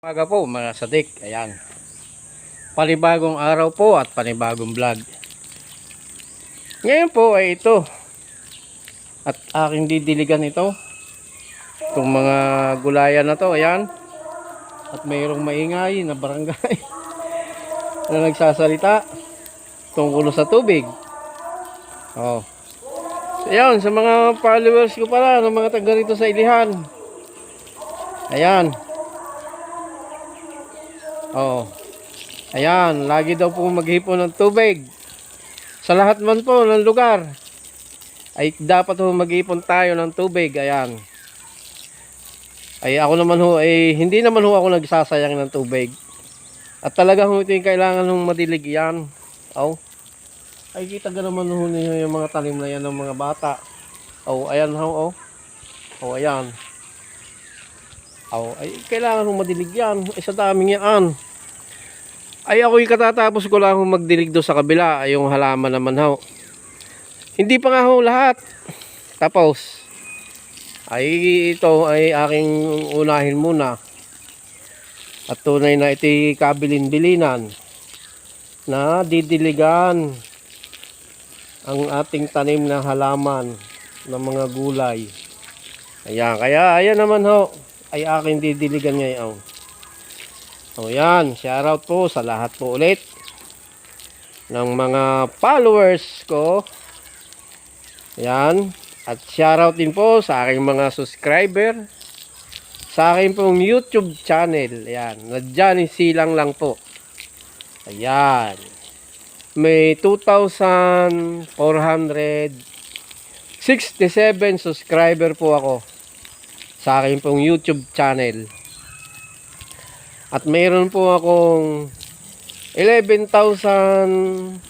Umaga po mga sadik, ayan. Panibagong araw po at panibagong vlog. Ngayon po ay ito. At aking didiligan ito. Itong mga gulayan na to, ayan. At mayroong maingay na barangay na nagsasalita tungkol sa tubig. Oh. So, ayan, sa mga followers ko pala, ng mga taga rito sa Ilihan. Ayan. Oo. Ayan, lagi daw po maghipon ng tubig. Sa lahat man po ng lugar ay dapat ho mag-ipon tayo ng tubig. Ayan. Ay ako naman ho ay hindi naman ho ako nagsasayang ng tubig. At talaga ho ito yung kailangan hong madilig yan. Oh. Ay kita ka naman ho niyo yung mga talim na yan ng mga bata. Oh, ayan ho oh. Oh, ayan. Oh, ay kailangan hong madilig yan. Ay sa daming yan. Ay ako'y katatapos ko lang magdilig do sa kabila. Ay yung halaman naman ho. Hindi pa nga ho lahat. Tapos, ay ito ay aking unahin muna. At tunay na ito'y kabilin-bilinan na didiligan ang ating tanim na halaman ng mga gulay. Ayan, kaya ayan naman ho ay aking didiligan ngayon. O yan, shoutout po sa lahat po ulit ng mga followers ko. Yan. At shoutout din po sa aking mga subscriber sa aking pong YouTube channel. Ayan. Na Johnny Silang lang po. Ayan. May 2,467 subscriber po ako sa aking pong YouTube channel. At mayroon po akong 11,230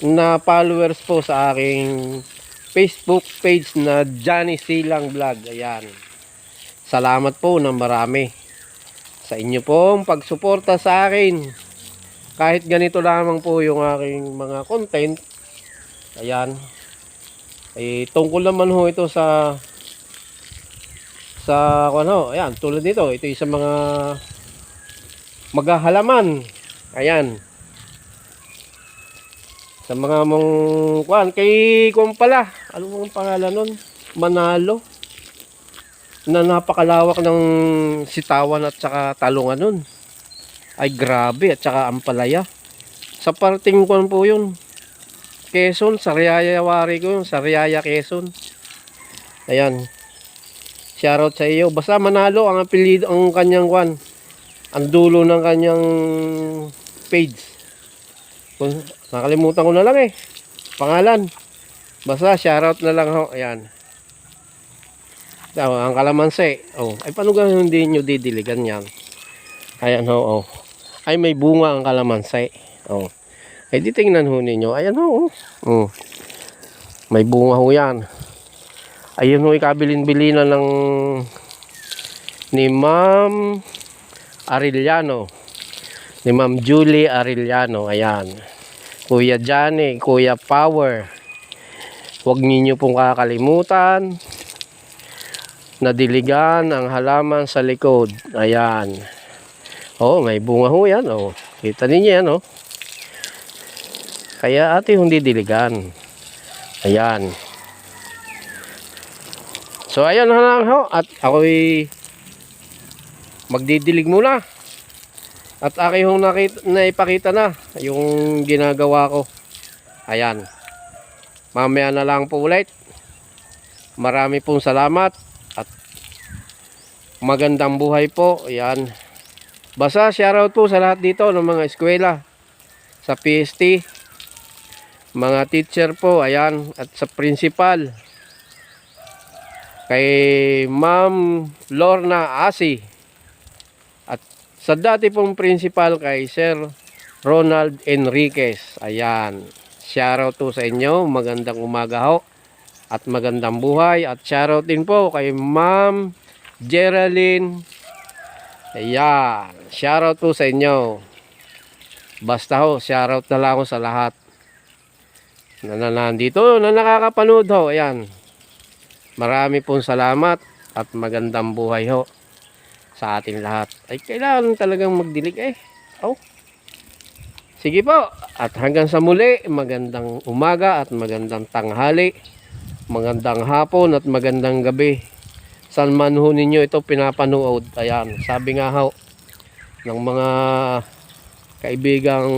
na followers po sa aking Facebook page na Johnny Silang Vlog. Ayan. Salamat po ng marami sa inyo pong pagsuporta sa akin. Kahit ganito lamang po yung aking mga content. Ayan. Eh, tungkol naman ho ito sa sa ano, ayan, tulad nito, ito yung sa mga maghahalaman. Ayan. Sa mga mong kuan kay kuan pala, ano bang pangalan nun? Manalo. Na napakalawak ng sitawan at saka talungan nun. Ay grabe at saka ampalaya. Sa parting kuan po yun. Quezon, Sariaya Wari ko yun, Sariaya Quezon. Ayan. Shoutout sa iyo. Basta manalo ang apelido ang kanyang kwan. Ang dulo ng kanyang page. Kung, nakalimutan ko na lang eh. Pangalan. Basta shoutout na lang ho. Ayan. Oh, ang kalamansi. Oh, ay paano ga hindi nyo didiligan yan? Ayan ho, oh. Ay may bunga ang kalamansi. Oh. Ay di tingnan ho ninyo. Ayan ho. Oh. Oh. May bunga ho yan. Ayun ho, ikabilin-bilinan ng ni Ma'am Arellano. Ni Ma'am Julie Arellano. Ayan. Kuya Johnny, Kuya Power. Huwag ninyo pong kakalimutan na diligan ang halaman sa likod. Ayan. Oh, may bunga ho yan. Oh. Kita ninyo yan, oh. Kaya ate hindi diligan. Ayan. So ayun na ho at ako'y magdidilig muna. At aking hong nakita, naipakita na yung ginagawa ko. Ayan. Mamaya na lang po ulit. Marami pong salamat at magandang buhay po. Ayan. Basta shoutout po sa lahat dito ng mga eskwela sa PST. Mga teacher po, ayan, at sa principal kay Ma'am Lorna Asi at sa dati pong principal kay Sir Ronald Enriquez. Ayan. Shoutout to sa inyo. Magandang umaga ho. At magandang buhay. At shoutout din po kay Ma'am Geraldine. Ayan. Shoutout po sa inyo. Basta ho, shoutout na lang ako sa lahat na nandito na nakakapanood ho. Ayan. Marami pong salamat at magandang buhay ho sa ating lahat. Ay kailangan talagang magdilig eh. Oh. Sige po. At hanggang sa muli, magandang umaga at magandang tanghali, magandang hapon at magandang gabi. Saan man ho ninyo ito pinapanood. Ayan, sabi nga ho ng mga kaibigang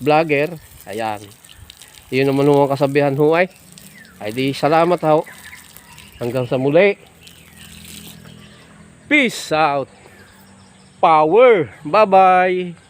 vlogger. Ayan. Yun naman ho ang kasabihan ho ay. Ay di salamat ho. Hanggang sa muli. Peace out. Power. Bye-bye.